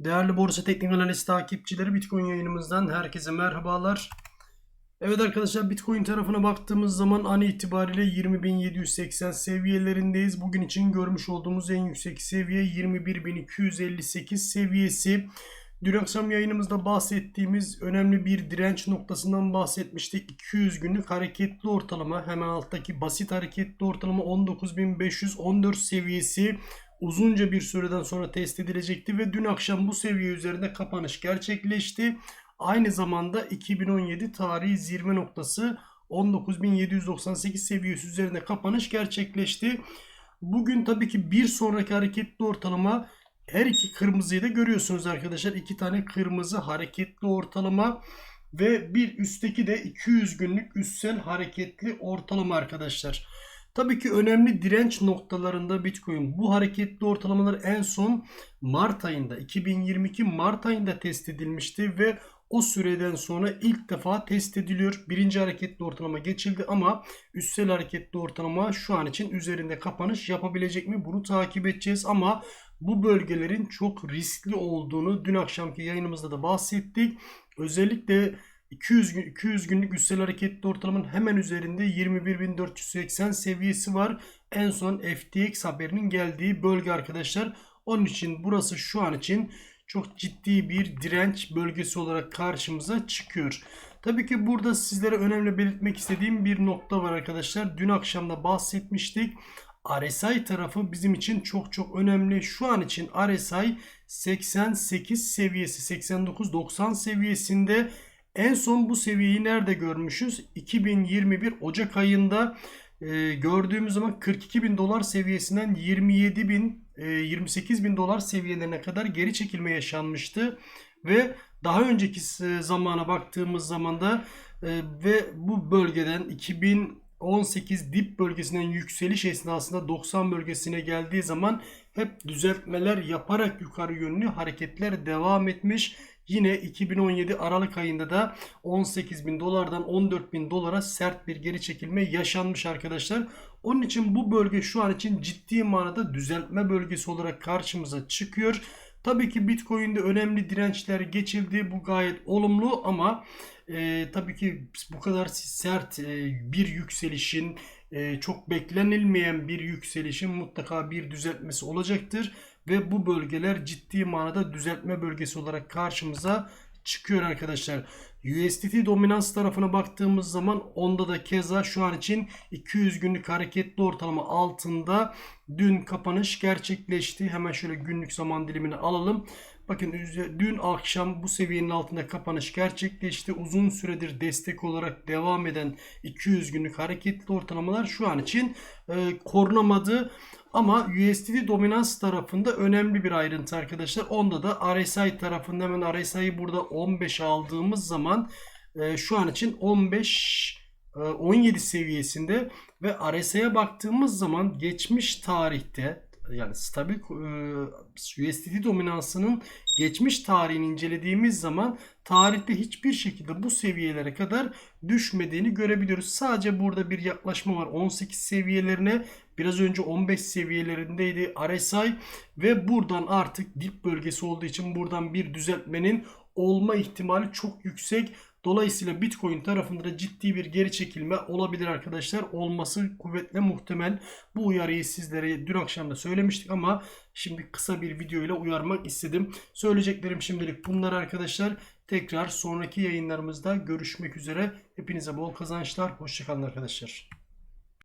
Değerli Borsa Teknik Analiz takipçileri Bitcoin yayınımızdan herkese merhabalar. Evet arkadaşlar Bitcoin tarafına baktığımız zaman an itibariyle 20.780 seviyelerindeyiz. Bugün için görmüş olduğumuz en yüksek seviye 21.258 seviyesi. Dün akşam yayınımızda bahsettiğimiz önemli bir direnç noktasından bahsetmiştik. 200 günlük hareketli ortalama hemen alttaki basit hareketli ortalama 19.514 seviyesi uzunca bir süreden sonra test edilecekti ve dün akşam bu seviye üzerinde kapanış gerçekleşti. Aynı zamanda 2017 tarihi zirve noktası 19.798 seviyesi üzerinde kapanış gerçekleşti. Bugün tabii ki bir sonraki hareketli ortalama her iki kırmızıyı da görüyorsunuz arkadaşlar. İki tane kırmızı hareketli ortalama ve bir üstteki de 200 günlük üstsel hareketli ortalama arkadaşlar. Tabii ki önemli direnç noktalarında Bitcoin bu hareketli ortalamalar en son Mart ayında 2022 Mart ayında test edilmişti ve o süreden sonra ilk defa test ediliyor. Birinci hareketli ortalama geçildi ama üstsel hareketli ortalama şu an için üzerinde kapanış yapabilecek mi? Bunu takip edeceğiz ama bu bölgelerin çok riskli olduğunu dün akşamki yayınımızda da bahsettik. Özellikle 200, gün, 200 günlük üstel hareketli ortalamanın hemen üzerinde 21.480 seviyesi var. En son FTX haberinin geldiği bölge arkadaşlar. Onun için burası şu an için çok ciddi bir direnç bölgesi olarak karşımıza çıkıyor. Tabii ki burada sizlere önemli belirtmek istediğim bir nokta var arkadaşlar. Dün akşam da bahsetmiştik. RSI tarafı bizim için çok çok önemli. Şu an için RSI 88 seviyesi 89-90 seviyesinde en son bu seviyeyi nerede görmüşüz? 2021 Ocak ayında e, gördüğümüz zaman 42 bin dolar seviyesinden 27 bin e, 28 bin dolar seviyelerine kadar geri çekilme yaşanmıştı ve daha önceki zamana baktığımız zaman da e, ve bu bölgeden 2018 dip bölgesinden yükseliş esnasında 90 bölgesine geldiği zaman hep düzeltmeler yaparak yukarı yönlü hareketler devam etmiş. Yine 2017 Aralık ayında da 18 bin dolardan 14 bin dolara sert bir geri çekilme yaşanmış arkadaşlar. Onun için bu bölge şu an için ciddi manada düzeltme bölgesi olarak karşımıza çıkıyor. Tabii ki Bitcoin'de önemli dirençler geçildi. Bu gayet olumlu ama e, tabii ki bu kadar sert e, bir yükselişin e, çok beklenilmeyen bir yükselişin mutlaka bir düzeltmesi olacaktır ve bu bölgeler ciddi manada düzeltme bölgesi olarak karşımıza çıkıyor arkadaşlar. USDT dominans tarafına baktığımız zaman onda da keza şu an için 200 günlük hareketli ortalama altında dün kapanış gerçekleşti. Hemen şöyle günlük zaman dilimini alalım. Bakın dün akşam bu seviyenin altında kapanış gerçekleşti. Uzun süredir destek olarak devam eden 200 günlük hareketli ortalamalar şu an için e, korunamadı. Ama USDT dominans tarafında önemli bir ayrıntı arkadaşlar. Onda da RSI tarafında hemen RSI'yi burada 15 aldığımız zaman e, şu an için 15 17 e, seviyesinde ve RSI'ye baktığımız zaman geçmiş tarihte yani stabil e, USDT dominansının geçmiş tarihini incelediğimiz zaman tarihte hiçbir şekilde bu seviyelere kadar düşmediğini görebiliyoruz. Sadece burada bir yaklaşma var 18 seviyelerine biraz önce 15 seviyelerindeydi RSI ve buradan artık dip bölgesi olduğu için buradan bir düzeltmenin olma ihtimali çok yüksek. Dolayısıyla Bitcoin tarafında da ciddi bir geri çekilme olabilir arkadaşlar. Olması kuvvetle muhtemel. Bu uyarıyı sizlere dün akşam da söylemiştik ama şimdi kısa bir video ile uyarmak istedim. Söyleyeceklerim şimdilik bunlar arkadaşlar. Tekrar sonraki yayınlarımızda görüşmek üzere. Hepinize bol kazançlar. Hoşçakalın arkadaşlar.